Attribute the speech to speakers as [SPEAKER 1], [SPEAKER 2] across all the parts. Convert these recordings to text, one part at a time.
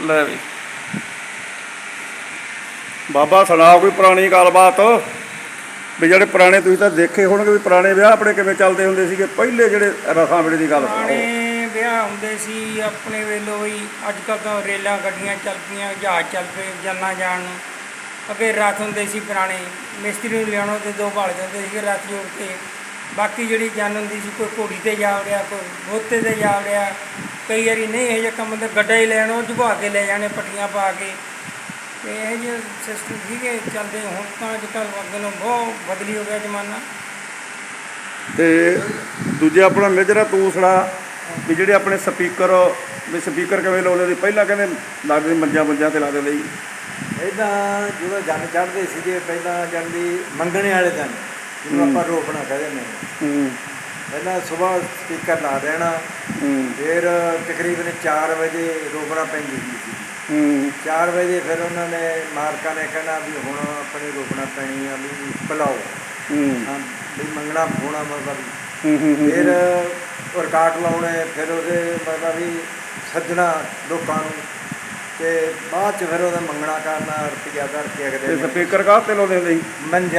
[SPEAKER 1] ਲੈ ਵੀ। ਬਾਬਾ ਸੁਣਾ ਕੋਈ ਪੁਰਾਣੀ ਗੱਲਬਾਤ? ਵੀ ਜਿਹੜੇ ਪੁਰਾਣੇ ਤੁਸੀਂ ਤਾਂ ਦੇਖੇ ਹੋਣਗੇ ਵੀ ਪੁਰਾਣੇ ਵਿਆਹ ਆਪਣੇ ਕਿਵੇਂ ਚੱਲਦੇ ਹੁੰਦੇ ਸੀਗੇ? ਪਹਿਲੇ ਜਿਹੜੇ ਰਸਾਂ ਵੇਲੇ ਦੀ ਗੱਲ ਸੁਣਾਓ।
[SPEAKER 2] ਪੁਰਾਣੇ ਵਿਆਹ ਹੁੰਦੇ ਸੀ, ਆਪਣੇ ਵੇਲੋਂ ਹੀ ਅੱਜ ਕੱਲ੍ਹ ਤਾਂ ਰੇਲਾਂ ਗੱਡੀਆਂ ਚੱਲ ਪਈਆਂ, ਜਹਾਜ਼ ਚੱਲ ਪਏ, ਜਾਨਾਂ ਜਾਣ ਨੂੰ। ਅੱਗੇ ਰਥ ਹੁੰਦੇ ਸੀ ਪੁਰਾਣੇ, ਮਿਸਤਰੀ ਨੂੰ ਲਿਆਉਣੋ ਤੇ ਦੋ ਭਾਲ ਜਾਂਦੇ ਸੀ ਰਥ ਜੋੜ ਕੇ। ਬਾਕੀ ਜਿਹੜੀ ਜਨ ਹੁੰਦੀ ਸੀ, ਕੋਈ ਘੋੜੀ ਤੇ ਜਾ ਵੜਿਆ, ਕੋਈ ਬੋਤੇ ਤੇ ਜਾ ਵੜਿਆ ਕਈ ਵਾਰੀ ਨਹੀਂ ਇਹ ਜਿਹਾ ਕੰਮ ਹੁੰਦਾ ਗੱਡਾ ਹੀ ਲੈਣ ਉਹ ਜੁਭਾ ਕੇ ਲੈ ਜਾਣੇ ਪੱਟੀਆਂ ਪਾ ਕੇ। ਤੇ ਇਹ ਜਿਹੇ ਸਿਸਟਮ ਸੀਗੇ ਚੱਲਦੇ ਹੁਣ ਤਾਂ ਅੱਜ ਕੱਲ੍ਹ ਅੱਗੇ ਨੂੰ ਬਹੁਤ ਬਦਲੀ ਹੋ ਗਿਆ ਜ਼ਮਾਨਾ।
[SPEAKER 1] ਤੇ ਦੂਜੇ ਆਪਣਾ ਮੇਜਰਾ ਤੂੰ ਸੁਣਾ ਵੀ ਜਿਹੜੇ ਆਪਣੇ ਸਪੀਕਰ ਵੀ ਸਪੀਕਰ ਕਿਵੇਂ ਲਾਉਂਦੇ ਸੀ? ਪਹਿਲਾਂ ਕਹਿੰਦੇ ਲੱਗਦੇ ਮੰਜਾ ਮੰਜਾ ਤੇ ਲਾਦੇ ਲਈ
[SPEAKER 3] ਇਦਾਂ ਜਦੋਂ ਜੰਨ ਚੜ੍ਹਦੇ ਸੀਗੇ ਪਹਿਲਾਂ ਜਾਂਦੀ ਮੰਗਣੇ ਵਾਲੇ ਦਿਨ ਜਿਹਨੂੰ ਆਪਾਂ ਰੋਪਣਾ ਕਹਿੰਦੇ ਨੇ।
[SPEAKER 1] ਹੂੰ।
[SPEAKER 3] ਪਹਿਲਾਂ ਸਵੇਰ ਸਪੀਕਰ ਲਾ ਦੇਣਾ। ਫਿਰ ਤਕਰੀਬਨ 4 ਵਜੇ ਰੋਕਣਾ ਪੈਂਦੀ ਸੀ।
[SPEAKER 1] ਹੂੰ।
[SPEAKER 3] 4 ਵਜੇ ਫਿਰ ਉਹਨਾਂ ਨੇ ਮਾਰਕਾ ਨੇ ਕਹਿਣਾ ਵੀ ਹੁਣ ਆਪਣੀ ਰੋਕਣਾ ਪੈਣੀ ਆ ਵੀ ਬੁਲਾਓ
[SPEAKER 1] ਹੂੰ।
[SPEAKER 3] ਵੀ ਮੰਗਣਾ ਹੋਣਾ ਮਤਲਬ।
[SPEAKER 1] ਹੂੰ ਹੂੰ ਹੂੰ।
[SPEAKER 3] ਫਿਰ ਰਿਕਾਰਡ ਲਾਉਣੇ ਫਿਰ ਉਹਦੇ ਮਤਲਬ ਵੀ ਸੱਜਣਾ ਲੋਕਾਂ ਨੂੰ। ਤੇ ਬਾਅਦ ਚ ਫਿਰ ਉਹਦਾ ਮੰਗਣਾ ਕਰਨਾ ਰੁਪਿਆ ਕਰਕੇ
[SPEAKER 1] ਤੇ
[SPEAKER 3] ਅਗਲੇ ਨੇ।
[SPEAKER 1] ਸਪੀਕਰ ਕਾਹਤੇ ਲਾਉਂਦੇ ਹੁੰਦੇ ਸੀ
[SPEAKER 3] ਦੇ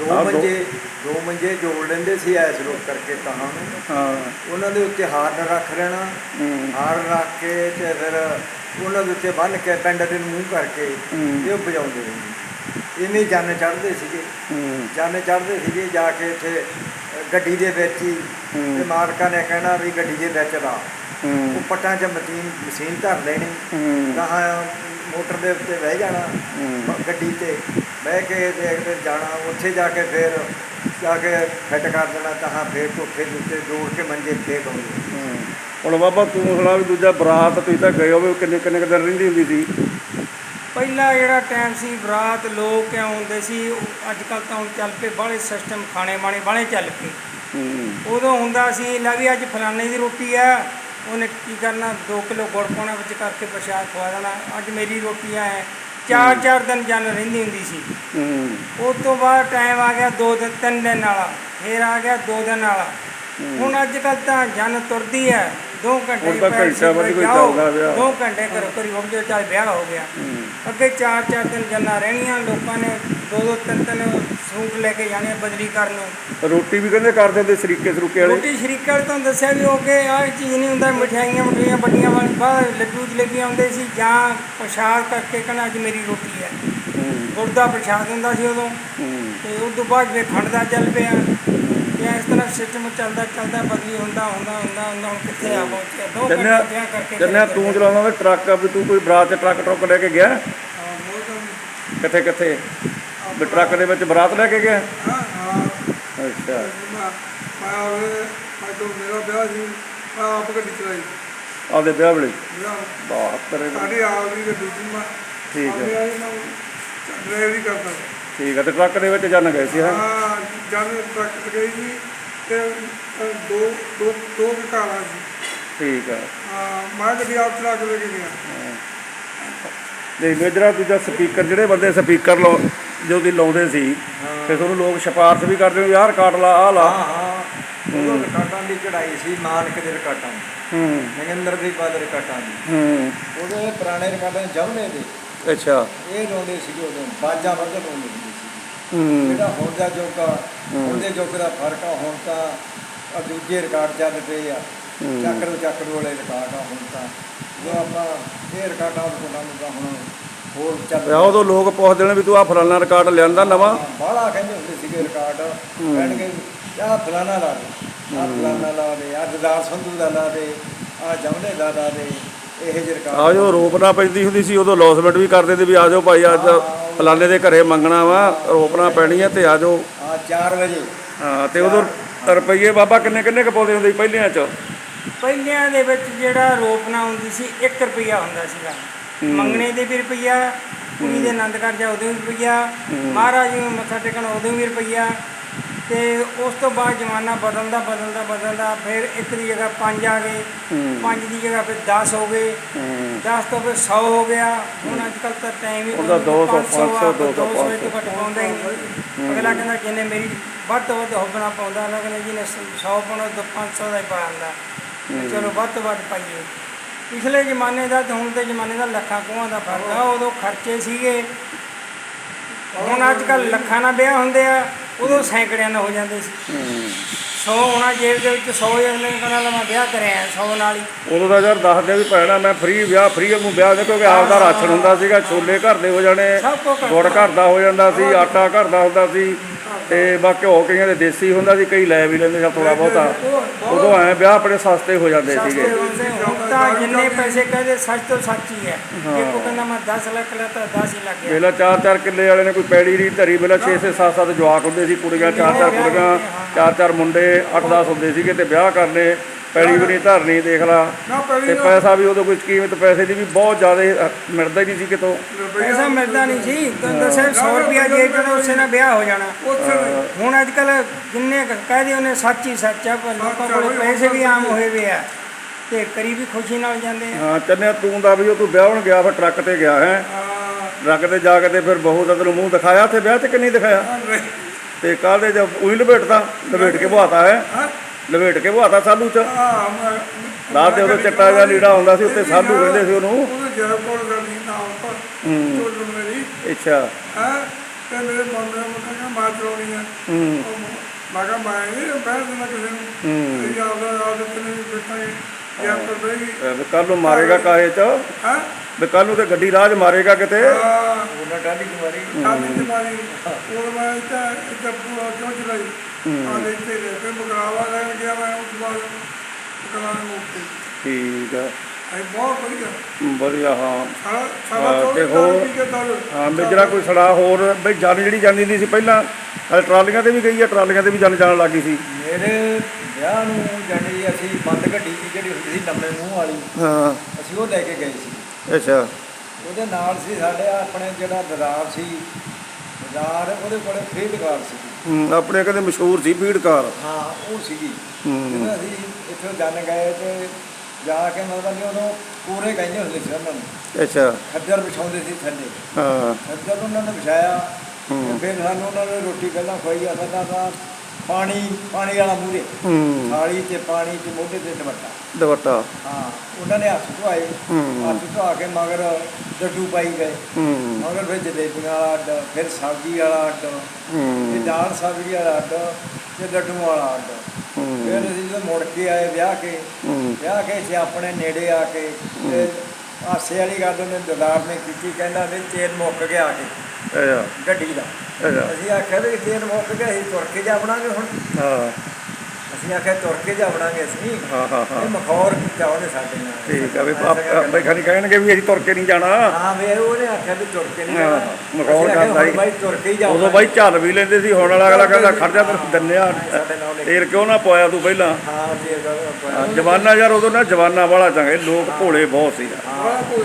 [SPEAKER 3] ਦੋ ਮੰਜੇ ਦੋ ਮੰਜੇ ਜੋੜ ਲੈਂਦੇ ਸੀ ਐਸ ਰੋਕ ਕਰਕੇ ਤਾਂ ਨੂੰ।
[SPEAKER 1] ਹਾਂ।
[SPEAKER 3] ਉਹਨਾਂ ਦੇ ਉੱਤੇ ਹਾਰ ਰੱਖ ਲੈਣਾ।
[SPEAKER 1] ਹੂੰ।
[SPEAKER 3] ਹਾਰ ਰੱਖ ਕੇ ਤੇ ਫਿਰ ਉਹਨਾਂ ਦੇ ਉੱਤੇ ਬੰਨ੍ਹ ਕੇ ਪਿੰਡ ਦੇ ਮੂੰਹ ਕਰਕੇ
[SPEAKER 1] ਹੂੰ।
[SPEAKER 3] ਤੇ ਉਹ ਵਜਾਉਂਦੇ ਹੁੰਦੇ ਇੰਨੇ ਜਨ ਚੜ੍ਹਦੇ ਸੀਗੇ।
[SPEAKER 1] ਹੂੰ।
[SPEAKER 3] ਜਨ ਚੜ੍ਹਦੇ ਸੀਗੇ ਜਾ ਕੇ ਉੱਥੇ ਅ, ਗੱਡੀ ਦੇ ਵਿੱਚ ਹੀ।
[SPEAKER 1] ਹੂੰ।
[SPEAKER 3] ਤੇ ਮਾਲਕਾਂ ਨੇ ਕਹਿਣਾ ਵੀ ਗੱਡੀ ਦੇ ਵਿੱਚ ਲਾ ਉਹ
[SPEAKER 1] ਹੂੰ
[SPEAKER 3] ਪੱਟਾਂ 'ਚ ਮਸ਼ੀਨ ਮਸ਼ੀਨ ਧਰ ਲੈਣੀ।
[SPEAKER 1] ਹੂੰ।
[SPEAKER 3] ਗਾਹਾਂ ਮੋਟਰ ਦੇ ਉੱਤੇ ਬਹਿ ਜਾਣਾ।
[SPEAKER 1] ਹੂੰ।
[SPEAKER 3] ਬ- ਗੱਡੀ ਤੇ। ਬਹਿ ਕੇ ਦੇਖਦੇ ਜਾਣਾ ਉੱਥੇ ਜਾ ਕੇ ਫਿਰ ਜਾ ਕੇ ਫਿੱਟ ਕਰ ਦੇਣਾ ਤਾਂ ਫਿਰ ਦੇ ਉੱਤੇ ਜੋੜ ਕੇ ਮੰਜੇ ਫੇਕ ਆਉਂਦੇ
[SPEAKER 1] ਹੂੰ। ਹੁਣ ਬਾਬਾ ਤੂੰ ਸੁਣਾ ਵੀ ਦੂਜਾ ਬਰਾਤ ਤੁਸੀਂ ਤਾਂ ਗਏ ਹੋਵੇ ਕਿੰਨੇ ਕਿੰਨੇ ਕੁ ਦਿਨ ਰਹਿੰਦੀ ਹੁੰਦੀ ਸੀ?
[SPEAKER 2] ਪਹਿਲਾ ਜਿਹੜਾ ਟਾਈਮ ਸੀ ਬਰਾਤ ਲੋਕ ਕਿਉਂ ਹੁੰਦੇ ਸੀ ਉਹ ਅੱਜ ਕੱਲ ਤਾਂ ਹੁਣ ਚੱਲ ਪਏ ਬਾਹਲੇ ਸਿਸਟਮ ਖਾਣੇ ਬਾਣੇ ਬਾਹਲੇ ਚੱਲ ਪਏ।
[SPEAKER 1] ਹੂੰ।
[SPEAKER 2] ਉਦੋਂ ਹੁੰਦਾ ਸੀ ਲੈ ਵੀ ਅੱਜ ਫਲਾਣੇ ਦੀ ਰੋਟੀ ਆ ਉਹਨੇ ਕੀ ਕਰਨਾ 2 ਕਿਲੋ ਗੁੜ ਪਾਉਣਾ ਵਿੱਚ ਕਰਕੇ ਪ੍ਰਸ਼ਾਦ ਖਵਾ ਦੇਣਾ ਅੱਜ ਮੇਰੀ ਰੋਟੀ ਆ ਹੈ ਚਾਰ ਚਾਰ ਦਿਨ ਜਨ ਰਹਿੰਦੀ ਹੁੰਦੀ ਸੀ।
[SPEAKER 1] ਹੂੰ।
[SPEAKER 2] ਉਸ ਤੋਂ ਬਾਅਦ ਟਾਈਮ ਆ ਗਿਆ 2 ਦਿਨ 3 ਦਿਨ ਵਾਲਾ। ਫਿਰ ਆ ਗਿਆ 2 ਦਿਨ ਵਾਲਾ। ਹੁਣ ਅੱਜ ਕੱਲ ਤਾਂ ਜਨ ਤੁਰਦੀ ਹੈ। 2 ਘੰਟੇ
[SPEAKER 1] ਹੁਣ ਤਾਂ ਘੰਟਾ ਵੱਧ ਕੋਈ
[SPEAKER 2] ਜਾਓ,
[SPEAKER 1] ਚੱਲਦਾ ਵਿਆਹ।
[SPEAKER 2] ਦੋ ਘੰਟੇ ਘਰੋਂ ਘਰੀ ਵਗ ਜਾਓ ਚਾਹੇ ਵਿਆਹ ਹੋ ਗਿਆ। ਅੱਗੇ ਚਾਰ ਚਾਰ ਦਿਨ ਜੰਨਾ ਰਹਿਣੀਆਂ ਲੋਕਾਂ ਨੇ ਦੋ ਦੋ ਤਿੰਨ ਤਿੰਨ ਸੂਟ ਲੈ ਕੇ ਜਾਣੇ ਬਦਲੀ ਕਰਨ ਨੂੰ।
[SPEAKER 1] ਰੋਟੀ ਵੀ ਕਹਿੰਦੇ ਕਰ ਦਿੰਦੇ ਸਰੀਕੇ ਸਰੂਕੇ ਵਾਲੇ।
[SPEAKER 2] ਰੋਟੀ ਸ਼ਰੀਕਰ ਤੋਂ ਦੱਸਿਆ ਵੀ ਉਹ ਕਿ ਆਹ ਚੀਜ਼ ਨਹੀਂ ਹੁੰਦਾ ਮਠਿਆਈਆਂ ਮਠਿਆਈਆਂ ਵੱਡੀਆਂ ਵਾਲੀ ਬਾਹਰ ਲੱਡੂ ਜਲੇਬੀਆਂ ਹੁੰਦੇ ਸੀ ਜਾਂ ਪ੍ਰਸ਼ਾਦ ਕਰਕੇ ਕਹਿੰਦਾ ਅੱਜ ਮੇਰੀ ਰੋਟੀ ਹੈ।
[SPEAKER 1] ਹੂੰ।
[SPEAKER 2] ਗੁੜ ਦਾ ਪ੍ਰਸ਼ਾਦ ਹੁੰਦਾ ਸੀ ਉਦੋਂ।
[SPEAKER 1] ਹੂੰ।
[SPEAKER 2] ਤੇ ਉਸ ਤੋਂ ਬਾਅਦ ਵੇ ਖੰਡ ਦਾ ਚੱਲ ਪਿਆ। ਇਸ ਤਰ੍ਹਾਂ ਸਿਸਟਮ ਚੱਲਦਾ ਚੱਲਦਾ ਬਦਲੀ ਹੁੰਦਾ ਹੁੰਦਾ ਹੁੰਦਾ ਹੁੰਦਾ ਹੁਣ ਕਿੱਥੇ ਆ ਪਹੁੰਚਿਆ? ਦੋ ਘੰਟੇ
[SPEAKER 1] ਜੰਨਿਆ
[SPEAKER 2] ਵਿਆਹ ਕਰਕੇ
[SPEAKER 1] ਜੰਨਿਆ ਤੂੰ ਚਲਾਉਂਦਾ ਵਾ ਟਰੱਕ ਵੀ ਤੂੰ ਕੋਈ ਬਰਾਤ 'ਚ ਟਰੱਕ ਟਰੁੱਕ ਲੈ ਕੇ ਗਿਆ?
[SPEAKER 4] ਹਾਂ ਬਹੁਤ ਹਾਂ
[SPEAKER 1] ਕਿੱਥੇ ਕਿੱਥੇ? ਵੀ ਟਰੱਕ ਦੇ ਵਿੱਚ ਬਰਾਤ ਲੈ ਕੇ ਗਿਆ?
[SPEAKER 4] ਹਾਂ
[SPEAKER 1] ਅੱਛਾ।
[SPEAKER 4] ਮੈਂ ਮੈਂ ਆਵੇ ਮੈਂ ਤੋਂ ਮੇਰਾ ਵਿਆਹ ਸੀ ਮੈਂ ਆਪ ਗੱਡੀ ਚਲਾਈ।
[SPEAKER 1] ਆਪਦੇ ਵਿਆਹ ਵੇਲੇ?
[SPEAKER 4] ਵਿਆਹ।
[SPEAKER 1] ਬਹੁਤ ਤੇਰੇ
[SPEAKER 4] ਸਾਡੀ ਆਪ ਦੀ ਗੱਡੀ ਸੀ ਮੈਂ
[SPEAKER 1] ਠੀਕ ਹੈ।
[SPEAKER 4] ਹੈ ਮੈਂ ਡਰਾਈਵਰੀ ਕਰਦਾ।
[SPEAKER 1] ਠੀਕ ਹੈ ਤੇ ਟਰੱਕ ਦੇ ਵਿੱਚ ਜਨ ਗਏ ਸੀ ਹਾਂ?
[SPEAKER 4] ਹਾਂ ਜਦ ਟਰੱਕ ਤੇ ਗਈ ਸੀ ਤੇ ਅ, ਦੋ ਦੋ ਦੋ ਕਾਰਾਂ ਸੀ।
[SPEAKER 1] ਠੀਕ ਹੈ
[SPEAKER 4] ਹਾਂ ਮੈਂ ਗੱਡੀ ਆਪ ਚਲਾ ਕੇ ਲੈ ਕੇ ਗਿਆ।
[SPEAKER 1] ਤੇ ਮੇਜਰਾ ਦੂਜਾ ਸਪੀਕਰ ਜਿਹੜੇ ਬੰਦੇ ਸਪੀਕਰ ਲਾਉ ਜੋ ਦੀ ਲਾਉਂਦੇ ਸੀ ਤੇ ਤੁਹਾਨੂੰ ਲੋਕ ਸਿਫਾਰਸ਼ ਵੀ ਕਰਦੇ ਹੋ ਯਾਰ ਕਾਟ ਲਾ ਆ ਲਾ।
[SPEAKER 3] ਹਾਂ ਹਾਂ। ਉਹ ਰਿਕਾਰਡਾਂ ਦੀ ਚੜਾਈ ਸੀ ਮਾਨਕ ਦੇ ਰਿਕਾਰਡਾਂ ਦੀ।
[SPEAKER 1] ਹੂੰ।
[SPEAKER 3] ਨਗਿੰਦਰ ਦੀ ਬਾਦ ਰਿਕਾਰਡਾਂ ਦੀ।
[SPEAKER 1] ਹੂੰ।
[SPEAKER 3] ਉਹਦੇ ਪੁਰਾਣੇ ਰਿਕਾਰਡਾਂ ਜਮਨੇ ਦੇ।
[SPEAKER 1] ਅੱਛਾ।
[SPEAKER 3] ਇਹ ਲਾਉਂਦੇ ਸੀਗੇ ਉਦੋਂ ਬਾਜਾਂ ਵੱਧ ਹੁੰਦੇ ਸੀ।
[SPEAKER 1] ਹੂੰ।
[SPEAKER 3] ਜਿਹੜਾ ਹੁਣ ਦਾ ਜੋਗਾ ਉਹਦੇ ਜੋਗ ਦਾ ਫ਼ਰਕ ਆ ਹੁਣ ਤਾਂ ਆ ਦੂਜੇ ਰਿਕਾਰਡ ਚੱਲ ਪਏ ਆ।
[SPEAKER 1] ਹੂੰ।
[SPEAKER 3] ਚੱਕਰ ਚੱਕਰ ਵਾਲੇ ਰਿਕਾਰਡ ਆ ਹੁਣ ਤਾਂ। ਜੋ ਆਪਾਂ ਇਹ ਰਿਕਾਰਡਾਂ ਨੂੰ ਤਾਂ ਤਾਂ ਹੁਣ ਹੋਰ ਚੱਲ
[SPEAKER 1] ਤੇ ਉਦੋਂ ਲੋਕ ਪੁੱਛਦੇ ਨੇ ਵੀ ਤੂੰ ਆ ਫਲਾਨਾ ਰਿਕਾਰਡ ਲਿਆਂਦਾ ਨਵਾਂ?
[SPEAKER 3] ਬਾਹਲਾ ਕਹਿੰਦੇ ਹੁੰਦੇ ਸੀਗੇ ਰਿਕਾਰਡ ਕਹਿਣਗੇ ਆਹ ਫਲਾਣਾ ਲਾ ਦੇ ਆਹ ਫਲਾਣਾ ਲਾ ਦੇ ਆਹ ਦਦਾਰ ਸੰਧੂ ਦਾ ਲਾ ਦੇ ਆਹ ਜਮਨੇ ਦਾ ਲਾ ਦੇ ਇਹ ਜਿਹੇ ਰਿਕਾਰਡ
[SPEAKER 1] ਆ ਜੋ ਰੋਪਣਾ ਪੈਂਦੀ ਹੁੰਦੀ ਸੀ ਉਦੋਂ ਲੌਸਮੈਂਟ ਵੀ ਕਰਦੇ ਤੇ ਵੀ ਆ ਜਾਓ ਭਾਈ ਅੱਜ ਫਲਾਣੇ ਦੇ ਘਰੇ ਮੰਗਣਾ ਵਾ ਰੋਪਣਾ ਪੈਣੀ ਹੈ ਤੇ ਆ ਜਾਓ।
[SPEAKER 3] ਆ 4 ਵਜੇ।
[SPEAKER 1] ਹਾਂ ਤੇ ਉਦੋਂ ਰੁਪਈਏ ਬਾਬਾ ਕਿੰਨੇ ਕਿੰਨੇ ਕੁ ਪਾਉਂਦੇ ਹੁੰਦੇ ਸੀ ਪਹਿਲਿਆਂ ਚ?
[SPEAKER 2] ਪਹਿਲਿਆਂ ਦੇ ਵਿੱਚ ਜਿਹੜਾ ਰੋਪਣਾ ਹੁੰਦੀ ਸੀ 1 ਰੁਪਿਆ ਹੁੰਦਾ ਸੀਗਾ। ਮੰਗਣੇ ਦੇ ਵੀ ਰੁਪਿਆ ਕੁੜੀ ਦੇ ਆਨੰਦ ਕਰ ਜਾ ਉਦੋਂ ਵੀ ਰੁਪਿਆ ਮਹਾਰਾਜ ਨੂੰ ਮੱਥਾ ਟੇਕਣ ਉਦੋਂ ਵੀ ਰੁਪਿਆ ਤੇ ਉਸ ਤੋਂ ਬਾਅਦ ਜ਼ਮਾਨਾ ਬਦਲਦਾ ਬਦਲਦਾ ਬਦਲਦਾ ਫਿਰ ਇੱਕ ਦੀ ਜਗ੍ਹਾ ਪੰਜ ਆ ਗਏ ਪੰਜ ਦੀ ਜਗ੍ਹਾ ਫਿਰ 10 ਹੋ ਗਏ 10 ਤੋਂ ਫਿਰ 100 ਹੋ ਗਿਆ। ਹੁਣ ਅੱਜ ਕੱਲ ਤਾਂ ਟਾਈਮ ਹੀ
[SPEAKER 1] ਉਹਦਾ ਦੋ ਸੌ, ਪੰਜ ਸੌ, ਦੋ ਸੌ,
[SPEAKER 2] 200 ਤੋਂ ਘੱਟ ਪਾਉਂਦਾ ਹੀ ਨਹੀਂ। ਅਗਲਾ ਕਹਿੰਦਾ ਜਿਹਨੇ ਮੇਰੀ ਵੱਧ ਤੋਂ ਵੱਧ ਹੁਬਣਾ ਪਾਉਂਦਾ ਅਗਲਾ ਕਹਿੰਦਾ ਜਿਹਨੇ 100 ਪਾਉਣਾ ਤਾਂ 500 ਦਾ ਹੀ ਪਾ ਆਂਦਾ ਚਲੋ ਵੱਧ ਤੋਂ ਵੱਧ ਪਾਈਏ। ਪਿਛਲੇ ਜ਼ਮਾਨੇ ਦਾ ਤੇ ਹੁਣ ਦੇ ਜ਼ਮਾਨੇ ਦਾ ਲੱਖਾਂ ਕੋਹਾਂ ਦਾ ਫ਼ਰਕ ਆ। ਉਦੋਂ ਖਰਚੇ ਸੀਗੇ। ਹੁਣ ਅੱਜ ਕੱਲ ਲੱਖਾਂ ਨਾਲ ਵਿਆਹ ਹੁੰਦੇ ਆ। ਉਦੋਂ ਸੈਂਕੜਿਆਂ ਨਾਲ ਹੋ ਜਾਂਦੇ ਸੀ। 100 ਹੋਣਾ ਜੇਬ ਦੇ ਵਿੱਚ 100 ਜਣੇ ਕਹਿੰਦਾ ਮੈਂ ਵਿਆਹ ਕਰਿਆ 100 ਨਾਲ ਹੀ।
[SPEAKER 1] ਉਦੋਂ ਦਾ ਯਾਰ ਦੱਸਦੇ ਵੀ ਭੈਣਾ ਮੈਂ ਫ੍ਰੀ ਵਿਆਹ ਫ੍ਰੀ ਵਾਂਗੂ ਵਿਆਹ ਦੇ ਕਿਉਂਕਿ ਆਪ ਦਾ ਰਾਸ਼ਨ ਹੁੰਦਾ ਸੀਗਾ ਛੋਲੇ ਘਰ ਦੇ ਹੋ ਜਾਣੇ
[SPEAKER 2] ਸਭ ਘਰ
[SPEAKER 1] ਗੁੜ ਘਰ ਦਾ ਹੋ ਜਾਂਦਾ ਸੀ ਆਟਾ ਘਰ ਦਾ ਹੁੰਦਾ ਸੀ ਤੇ ਬਾਕੀ ਘਿਓ ਕਈਆਂ ਦੇ ਦੇਸੀ ਹੁੰਦਾ ਸੀ ਕਈ ਲੈ ਵੀ ਲੈਂਦੇ ਸੀ ਥੋੜਾ ਬਹੁਤਾ। ਉਦੋਂ ਐ ਵਿਆਹ ਆਪਣੇ ਸਸਤੇ ਹੋ ਜਾਂਦੇ ਸੀਗੇ।
[SPEAKER 2] ਸਸਤੇ ਹੁੰਦੇ। ਹੁਣ ਤਾਂ ਜਿੰਨੇ ਪੈਸੇ ਕਹਦੇ ਸੱਚ ਤੋਂ ਸੱਚ ਹੀ ਹੈ। ਜੇ ਕੋਈ ਕਹਿੰਦਾ ਮੈਂ 10 ਲੱਖ ਲੈਤਾ 10 ਹੀ ਲੱਗ ਗਿਆ।
[SPEAKER 1] ਵੇਲਾ 4-4 ਕਿੱਲੇ ਵਾਲੇ ਨੇ ਕੋਈ ਪੈੜੀ ਨਹੀਂ ਧਰੀ ਵੇਲਾ 6-6 7-7 ਜਵਾਕ ਹੁੰਦੇ ਸੀ ਕੁੜੀਆਂ 4-4 ਕੁੜੀਆਂ 4-4 ਮੁੰਡੇ 8-10 ਹੁੰਦੇ ਸੀਗੇ ਤੇ ਵਿਆਹ ਕਰਨੇ ਪੈੜੀ ਵੀ ਨਹੀਂ ਧਰਨੀ ਦੇਖ ਲਾ।
[SPEAKER 4] ਨਾ ਪਹਿਲੀ
[SPEAKER 1] ਤੇ ਪੈਸਾ ਵੀ ਉਦੋਂ ਕੋਈ ਕੀਮਤ ਪੈਸੇ ਦੀ ਵੀ ਬਹੁਤ ਜ਼ਿਆਦਾ ਮਿਲਦਾ ਹੀ ਨਹੀਂ ਸੀ ਕਿਤੋਂ।
[SPEAKER 2] ਪੈਸਾ ਮਿਲਦਾ ਨਹੀਂ ਸੀ। ਤਾਂ ਦੱਸੇ 100 ਰੁਪਿਆ ਜੇਬ ਚੋਂ ਉਸੇ ਨਾਲ ਵਿਆਹ ਹੋ ਜਾਣਾ। ਹੁਣ ਅੱਜ ਕੱਲ ਜਿੰਨੇ ਕੁ ਕਹਦੇ ਉਹਨੇ ਸੱਚ ਹੀ ਸੱਚ ਆ ਪਰ ਲੋਕਾਂ ਕੋਲ ਪੈਸੇ ਵੀ ਆਮ ਹੋਏ ਵੇ ਆ। ਤੇ ਕਰੀ ਵੀ ਖੁਸ਼ੀ ਨਾਲ ਜਾਂਦੇ ਆ।
[SPEAKER 1] ਹਾਂ ਚੰਨਿਆ ਤੂੰ ਦਾ ਵੀ ਉਹ ਤੂੰ ਵਿਆਹਣ ਗਿਆ ਫਿਰ ਟਰੱਕ ਤੇ ਗਿਆ ਹੈ। ਟਰੱਕ ਤੇ ਜਾ ਕੇ ਤੇ ਫਿਰ ਬਹੂ ਦਾ ਤੈਨੂੰ ਮੂੰਹ ਦਿਖਾਇਆ ਤੇ ਵਿਆਹ ਤੇ ਕਿ ਨਹੀਂ ਦਿਖਾਇਆ? ਤੇ ਕੱਲ ਦੇ ਜਦ ਉਹੀ ਲਪੇਟਦਾ ਲਪੇਟ ਕੇ ਬਹਾਤਾ ਹੈ। ਲਪੇਟ ਕੇ ਬਹਾਤਾ ਸਾਲੂ ਚ। ਰਾਤ ਦੇ ਉਦੋਂ ਚਿੱਟਾ ਜਿਹਾ ਲੀੜਾ ਹੁੰਦਾ ਸੀ ਉੱਤੇ ਸਾਲੂ ਕਹਿੰਦੇ ਸੀ ਉਹਨੂੰ। ਅੱਛਾ।
[SPEAKER 4] ਹੈ ਤੇ ਮੇਰੇ ਬੰਦੇ ਨੂੰ ਕਹਿੰਦਾ ਮਾਰ ਚੋਣੀ ਆ।
[SPEAKER 1] ਹੂੰ।
[SPEAKER 4] ਮੈਂ ਕਿਹਾ ਮੈਂ ਨਹੀਂ ਬਹਿ ਦਿੰਦਾ ਕਿਸੇ ਨੂੰ।
[SPEAKER 1] ਹੂੰ।
[SPEAKER 4] ਇਹ ਆਪਦਾ ਆਦਤ ਨਹੀਂ ਬਿਠਾਈ ਜਾਂ ਪਰ ਬਈ
[SPEAKER 1] ਕੱਲ ਨੂੰ ਮਾਰੇਗਾ ਕਾਹੇ ਚ?
[SPEAKER 4] ਹੈ?
[SPEAKER 1] ਵੀ ਕੱਲ ਨੂੰ ਤੇ ਗੱਡੀ ਰਾਜ ਮਾਰੇਗਾ ਕਿਤੇ?
[SPEAKER 3] ਉਹਨਾਂ ਡਾਲੀ ਕੁਮਾਰੀ
[SPEAKER 4] ਖਾਲੀ ਦੀ ਮਾਰੀ। ਉਹ ਮੈਂ ਇੱਥੇ ਇੱਥੇ ਪੂਰਾ ਕਿਉਂ ਚਲਾਈ? ਆ ਲੈ ਤੇ ਲੈ ਕੇ ਬਗਰਾਵਾ ਲੈਣ ਗਿਆ ਮੈਂ ਉਸ ਤੋਂ ਬਾਅਦ ਕਲਾਂ ਨੂੰ ਉੱਤੇ
[SPEAKER 1] ਠੀਕ ਆ।
[SPEAKER 4] ਵਧੀਆ।
[SPEAKER 1] ਹਾਂ।
[SPEAKER 4] ਤੋਂ ਵੀ
[SPEAKER 1] ਹੋਰ- ਹਾਂ ਮੇਜਰਾ ਕੋਈ ਸੜਾ ਹੋਰ ਬਈ ਜਾਨ ਜਿਹੜੀ ਜਾਂਦੀ ਹੁੰਦੀ ਸੀ ਪਹਿਲਾਂ ਹਲੇ ਟਰਾਲੀਆਂ ਤੇ ਵੀ ਗਈ ਆ ਟਰਾਲੀਆਂ ਤੇ ਵੀ ਜਾਨ ਜਾਣ ਲੱਗੀ ਸੀ।
[SPEAKER 3] ਮੇਰੇ ਵਿਆਹ ਨੂੰ ਜਾਣੀ ਅਸੀਂ ਬੰਦ ਗੱਡੀ ਸੀ ਜਿਹੜੀ ਹੁੰਦੀ ਸੀ ਲੰਮੇ ਮੂੰਹ ਵਾਲੀ
[SPEAKER 1] ਹਾਂ।
[SPEAKER 3] ਅਸੀਂ ਉਹ ਲੈ ਕੇ ਗਏ ਸੀ।
[SPEAKER 1] ਅੱਛਾ।
[SPEAKER 3] ਉਹਦੇ ਨਾਲ ਸੀ ਸਾਡੇ ਆਪਣੇ ਜਿਹੜਾ ਦਰਾਰ ਸੀ ਦਰਾਰ ਉਹਦੇ ਕੋਲੇ ਫੀਲਡ ਕਾਰ ਸੀ।
[SPEAKER 1] ਹੂੰ, ਆਪਣੇ ਕਹਿੰਦੇ ਮਸ਼ਹੂਰ ਸੀ ਭੀੜਕਾਰ
[SPEAKER 3] ਹਾਂ ਉਹ ਸੀਗੀ।
[SPEAKER 1] ਹੂੰ।
[SPEAKER 3] ਜਦੋਂ ਅਸੀਂ ਇੱਥੋਂ ਜਨ ਗਏ ਤੇ ਜਾ ਕੇ ਮਤਲਬ ਕਿ ਉਦੋਂ ਪੂਰੇ ਕਹਿੰਦੇ ਹੁੰਦੇ ਸੀ ਉਹਨਾਂ ਨੂੰ।
[SPEAKER 1] ਅੱਛਾ।
[SPEAKER 3] ਖੱਦਰ ਵਿਛਾਉਂਦੇ ਸੀ ਥੱਲੇ।
[SPEAKER 1] ਹਾਂ।
[SPEAKER 3] ਖੱਦਰ ਉਹਨਾਂ ਨੇ ਵਿਛਾਇਆ। ਫਿਰ ਸਾਨੂੰ ਉਹਨਾਂ ਨੇ ਰੋਟੀ ਪਹਿਲਾਂ ਖਵਾਈ ਆ ਪਹਿਲਾਂ ਤਾਂ ਪਾਣੀ ਪਾਣੀ ਵਾਲਾ ਮੂਰੇ
[SPEAKER 1] ਹੂੰ।
[SPEAKER 3] ਥਾਲੀ ਤੇ ਪਾਣੀ ਤੇ ਮੋਢੇ ਤੇ ਦੁਪੱਟਾ।
[SPEAKER 1] ਦੁਪੱਟਾ।
[SPEAKER 3] ਹਾਂ ਉਹਨਾਂ ਨੇ ਹੱਥ ਧੋਏ। ਹੱਥ ਧੋ ਕੇ ਮਗਰ ਲੱਡੂ ਪਾਈ ਗਏ।
[SPEAKER 1] ਹੂੰ।
[SPEAKER 3] ਮਗਰ ਫਿਰ ਜਲੇਬੀਆਂ ਵਾਲਾ ਅੱਡ ਫਿਰ ਸਬਜ਼ੀ ਵਾਲਾ ਅੱਡ ਤੇ
[SPEAKER 1] ਹੂੰ
[SPEAKER 3] ਦਾਲ ਸਬਜ਼ੀ ਵਾਲਾ ਅੱਡ ਤੇ ਲੱਡੂ ਵਾਲਾ ਅੱਡ। ਫਿਰ ਅਸੀਂ ਜਦੋਂ ਮੁੜ ਕੇ ਆਏ ਵਿਆਹ ਕੇ ਵਿਆਹ ਕੇ ਇੱਥੇ ਆਪਣੇ ਨੇੜੇ ਆ ਕੇ ਤੇ ਹਾਸੇ ਵਾਲੀ ਗੱਲ ਉਹਨੇ ਦਰਦਾਰ ਨੇ ਕੀਤੀ ਕਹਿੰਦਾ ਵੀ ਤੇਲ ਮੁੱਕ ਗਿਆ ਆ ਕੇ। ਗੱਡੀ ਦਾ। ਅਸੀਂ ਆਖਿਆ ਵੀ ਤੇਲ ਮੁੱਕ ਗਿਆ ਅਸੀਂ ਤੁਰ ਕੇ ਜਾ ਬਣਾਂਗੇ ਹੁਣ।
[SPEAKER 1] ਹਾਂ।
[SPEAKER 3] ਅਸੀਂ ਆਖਿਆ ਤੁਰ ਕੇ ਜਾ ਬਣਾਂਗੇ ਅਸੀਂ।
[SPEAKER 1] ਹਾਂ ਹਾਂ ਹਾਂ।
[SPEAKER 3] ਇਹ ਮਖੌਰ ਕੀਤਾ ਉਹਨੇ ਸਾਡੇ ਨਾਲ।
[SPEAKER 1] ਠੀਕ ਆ ਵੀ ਆਪ- ਬਈ ਖਾਨੀ ਕਹਿਣਗੇ ਵੀ ਅਸੀਂ ਤੁਰ ਕੇ ਨਹੀਂ ਜਾਣਾ।
[SPEAKER 3] ਹਾਂ ਵੇ ਉਹਨੇ ਆਖਿਆ ਵੀ ਤੁਰ ਕੇ ਨਹੀਂ
[SPEAKER 1] ਹਾਂ,
[SPEAKER 3] ਜਾਣਾ ਆਖਿਆ
[SPEAKER 1] ਕਰਦਾ ਸੀ।
[SPEAKER 3] ਬਾਈ ਤੁਰ ਕੇ ਹੀ ਜਾਣਾ
[SPEAKER 1] ਉਦੋਂ ਬਾਈ ਝੱਲ ਵੀ ਲੈਂਦੇ ਸੀ ਹੁਣ ਵਾਲਾ ਅਗਲਾ ਕਹਿੰਦਾ ਖੜ ਜਾ ਤੈਨੂੰ ਦੰਨਿਆ ਤੇਲ ਕਿਉਂ ਨਾ ਪਵਾਇਆ ਤੂੰ ਪਹਿਲਾਂ?
[SPEAKER 3] ਹਾਂ ਤੇ
[SPEAKER 1] ਹਾਂ, ਜਵਾਨਾ ਯਾਰ ਉਦੋਂ ਨਾ ਜਵਾਨਾ ਵਾਲਾ ਚੰਗੇ ਲੋਕ ਭੋਲੇ ਬਹੁਤ ਸੀ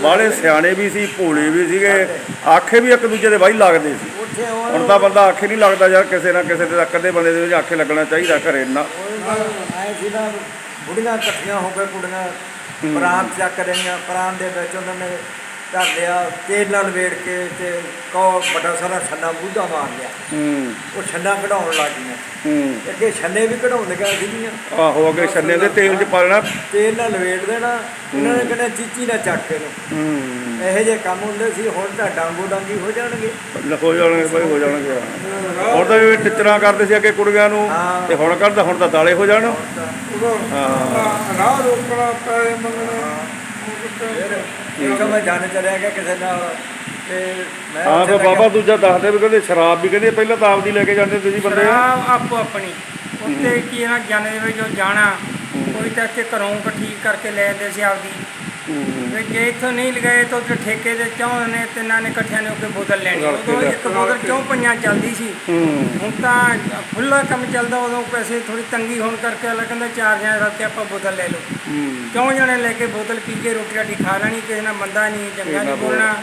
[SPEAKER 1] ਬਾਲੇ ਸਿਆਣੇ ਵੀ ਸੀ ਭੋਲੇ ਵੀ ਸੀਗੇ। ਆਖੇ ਵੀ ਇੱਕ ਦੂਜੇ ਦੇ ਬਾਈ ਲੱਗਦੇ ਸੀ। ਹੁਣ ਤਾਂ ਬੰਦਾ ਆਖੇ ਨਹੀਂ ਲੱਗਦਾ ਯਾਰ ਕਿਸੇ ਨਾ ਕਿਸੇ ਦੇ ਕਦੇ ਬੰਦੇ ਦੇ ਵਿੱਚ ਆਖੇ ਲੱਗਣਾ ਚਾਹੀਦਾ ਘਰੇ ਨਾ
[SPEAKER 3] ਆਏ ਸੀ ਨਾ ਬੁੜੀਆਂ ਇਕੱਠੀਆਂ ਹੋ ਕੇ ਕੁੜੀਆਂ ਪ੍ਰਾਂਤ ਚੱਕ ਰਹੀਆਂ ਪ੍ਰਾਂਤ ਦੇ ਵਿੱਚ ਉਹਨਾਂ ਨੇ ਧਰ ਲਿਆ ਤੇਲ ਨਾਲ ਵੇੜ ਕੇ ਤੇ ਕੋ ਵੱਡਾ ਸਾਰਾ ਛੰਨਾ ਬੂਝਾ ਮਾਰ ਲਿਆ।
[SPEAKER 1] ਹੂੰ।
[SPEAKER 3] ਉਹ ਛੰਨਾ ਕਢਾਉਣ ਲੱਗ ਗਈਆਂ।
[SPEAKER 1] ਹੂੰ।
[SPEAKER 3] ਅੱਗੇ ਛੰਨੇ ਵੀ ਕਢਾਉਣ ਲੱਗਿਆ ਸੀਗੀਆਂ।
[SPEAKER 1] ਆਹੋ ਅੱਗੇ ਛੰਨੇ ਦੇ ਤੇਲ 'ਚ ਪਾ ਲੈਣਾ।
[SPEAKER 3] ਤੇਲ ਨਾਲ ਲਵੇੜ ਦੇਣਾ ਉਹਨਾਂ ਨੇ ਕਹਿੰਦਾ ਚੀਚੀ ਨਾ ਚੱਕ ਕੇ ਨੂੰ
[SPEAKER 1] ਹੂੰ।
[SPEAKER 3] ਇਹੋ ਜਿਹੇ ਕੰਮ ਹੁੰਦੇ ਸੀ ਹੁਣ ਤਾਂ ਡਾਂਗੋ ਡਾਂਗੀ ਹੋ ਜਾਣਗੇ।
[SPEAKER 1] ਹੋ ਜਾਣਗੇ ਬਾਈ ਹੋ ਜਾਣਗੇ। ਹੁਣ ਤਾਂ ਵੀ ਟਿਚਰਾਂ ਕਰਦੇ ਸੀ ਅੱਗੇ ਕੁੜੀਆਂ ਨੂੰ। ਤੇ ਹੁਣ ਕਰਦਾ ਹੁਣ ਤਾਂ ਦਾਲੇ ਹੋ ਜਾਣ। ਹਾਂ।
[SPEAKER 4] ਰਾਹ ਰੋਕਣਾ ਪੈਸੇ ਮੰਗਣਾ
[SPEAKER 3] ਇੱਕ ਮੈਂ ਜਾਣ ਚਲਿਆ ਗਿਆ ਕਿਸੇ ਨਾਲ ਤੇ ਮੈਂ
[SPEAKER 1] ਹਾਂ ਫਿਰ ਬਾਬਾ ਦੂਜਾ ਦੱਸਦੇ ਵੀ ਕਹਿੰਦੇ ਸ਼ਰਾਬ ਵੀ ਕਹਿੰਦੇ ਪਹਿਲਾਂ ਤਾਂ ਆਪਦੀ ਲੈ ਕੇ ਜਾਂਦੇ ਤੁਸੀਂ ਬੰਦੇ।
[SPEAKER 2] ਸ਼ਰਾਬ ਆਪੋ ਆਪਣੀ। ਉੱਤੇ ਕੀ ਹੈ ਨਾ ਜਾਣੇ ਦੇ ਵਿੱਚ ਜੋ ਜਾਣਾ ਕੋਈ ਤਾਂ ਇੱਥੇ ਘਰੋਂ ਇਕੱਠੀ ਕਰਕੇ ਲੈ ਜਾਂਦੇ ਸੀ ਆਪਦੀ। ਵੀ ਜੇ ਇੱਥੋਂ ਨਹੀਂ ਲਗਾਏ ਤਾਂ ਉੱਥੇ ਠੇਕੇ ਦੇ ਚੌਂ ਨੇ ਤਿੰਨਾਂ ਨੇ ਇਕੱਠਿਆਂ ਨੇ ਹੋ ਕੇ ਬੋਤਲ ਲੈਣੀ। ਉਦੋਂ ਇੱਕ ਬੋਤਲ ਚੌਂ ਪੰਜਾਂ ਚੱਲਦੀ ਸੀ। ਹੁਣ ਤਾਂ ਖੁੱਲਾ ਕੰਮ ਚੱਲਦਾ ਉਦੋਂ ਪੈਸੇ ਥੋੜੀ ਤੰਗੀ ਹੋਣ ਕਰਕੇ ਅਗਲਾ ਕਹਿੰਦਾ ਚਾਰ ਜਣੇ ਰਲ ਕੇ ਆਪਾਂ ਬੋਤਲ ਲੈ ਲਓ। ਚੌਂ ਜਣੇ ਲੈ ਕੇ ਬੋਤਲ ਪੀ ਕੇ ਰੋਟੀ ਰਾਟੀ ਖਾ ਲੈਣੀ ਕਿਸੇ ਨਾਲ ਮੰਦਾ ਨਹੀਂ ਚੰਗਾ ਨਹੀਂ ਬੋਲਣਾ।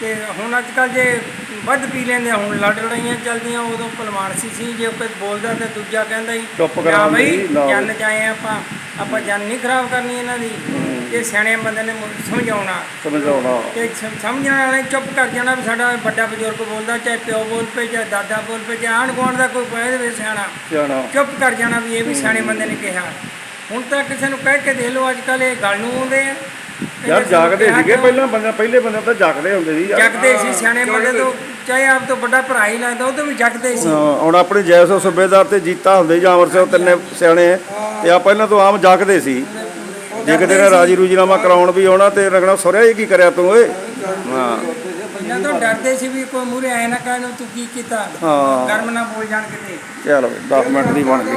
[SPEAKER 2] ਤੇ ਹੁਣ ਅੱਜ ਕੱਲ ਜੇ ਵੱਧ ਪੀ ਲੈਂਦੇ ਹੁਣ ਲੜ ਲੜਾਈਆਂ ਚੱਲਦੀਆਂ ਉਦੋਂ ਭਲਮਾਨਸੀ ਸੀ ਜੇ ਕੋਈ ਬੋਲਦਾ ਤੇ ਦੂਜਾ ਕਹਿੰਦਾ ਹੀ
[SPEAKER 1] ਚੁੱਪ
[SPEAKER 2] "ਨਾ
[SPEAKER 1] ਕਰਾਉਣ
[SPEAKER 2] ਬਈ ਜਨ ਜਾਏ ਆਪਾਂ। ਆਪਾਂ ਜਨ ਨਹੀਂ ਖਰਾਬ ਕਰਨੀ ਇਹਨਾਂ ਦੀ। ਇਹ ਸਿਆਣੇ ਬੰਦੇ ਨੇ ਸਮਝਾਉਣਾ।
[SPEAKER 1] ਸਮਝਾਉਣਾ।
[SPEAKER 2] ਤੇ ਸਮ- ਸਮਝਣ ਵਾਲੇ ਚੁੱਪ ਕਰ ਜਾਣਾ ਵੀ ਸਾਡਾ ਵੱਡਾ ਬਜ਼ੁਰਗ ਬੋਲਦਾ ਚਾਹੇ ਪਿਓ ਬੋਲ ਪਏ ਚਾਹੇ ਦਾਦਾ ਬੋਲ ਪਏ ਚਾਹੇ ਆਂਢ ਗੁਆਂਢ ਦਾ ਕੋਈ ਕਹਿ ਦੇਵੇ ਸਿਆਣਾ।
[SPEAKER 1] ਸਿਆਣਾ।
[SPEAKER 2] ਚੁੱਪ ਕਰ ਜਾਣਾ ਵੀ ਇਹ ਵੀ ਸਿਆਣੇ ਬੰਦੇ ਨੇ ਕਿਹਾ। ਹੁਣ ਤਾਂ ਕਿਸੇ ਨੂੰ ਕਹਿ ਕੇ ਦੇ ਲਓ ਅੱਜ ਕੱਲ ਇਹ ਗੱਲ ਨੂੰ ਆਉਂਦੇ ਆ।
[SPEAKER 1] ਯਾਰ ਜਾਗਦੇ
[SPEAKER 2] ਕਿਹਾ
[SPEAKER 1] ਸੀਗੇ? ਪਹਿਲਾਂ ਬੰਦੇ ਪਹਿਲੇ ਬੰਦੇ ਤਾਂ ਜਾਗਦੇ ਹੁੰਦੇ ਸੀ ਯਾਰ।
[SPEAKER 2] ਜਗਦੇ ਸੀ ਸਿਆਣੇ ਬੰਦੇ ਤੋਂ ਚਾਹੇ ਆਪ ਤੋਂ ਵੱਡਾ ਭਰਾ ਹੀ ਲੱਗਦਾ ਉਹ ਤੋਂ ਵੀ ਜਗਦੇ ਸੀ।
[SPEAKER 1] ਹਾਂ, ਹੁਣ ਆਪਣੀ ਜੈਸੋ ਸੂਬੇਦਾਰ ਤੇ ਜੀਤਾ ਹੁੰਦੇ ਜਾਂ ਅਮਰ ਸਿੰਘ ਤਿੰਨੇ ਸਿਆਣੇ। ਤੇ ਆ ਪਹਿਲਾਂ ਤੋਂ ਆਮ ਜਾਗਦੇ ਸੀ। ਜੇ ਕਿਤੇ ਨੇ ਰਾਜੀ ਰੂਜੀਨਾਮਾ ਕਰਾਉਣ ਵੀ ਆਉਣਾ ਤੇ ਰਗਣਾ ਸੁਰਿਆ ਇਹ ਕੀ ਕਰਿਆ ਤੂੰ ਓਏ? ਹਾਂ।
[SPEAKER 2] ਇਹਨਾਂ ਤੋਂ ਡਰਦੇ ਸੀ ਵੀ ਕੋਈ ਮੂਰੇ ਆਏ ਨਾ ਕਹਿਣ ਤੂੰ ਕੀ ਕੀਤਾ?
[SPEAKER 1] ਹਾਂ।
[SPEAKER 2] ਗਰਮ ਨਾ ਬੋਲ ਜਾਣ ਕਿਤੇ।
[SPEAKER 1] ਚਲੋ 10 ਮਿੰਟ ਦੀ ਬਣ ਗਈ।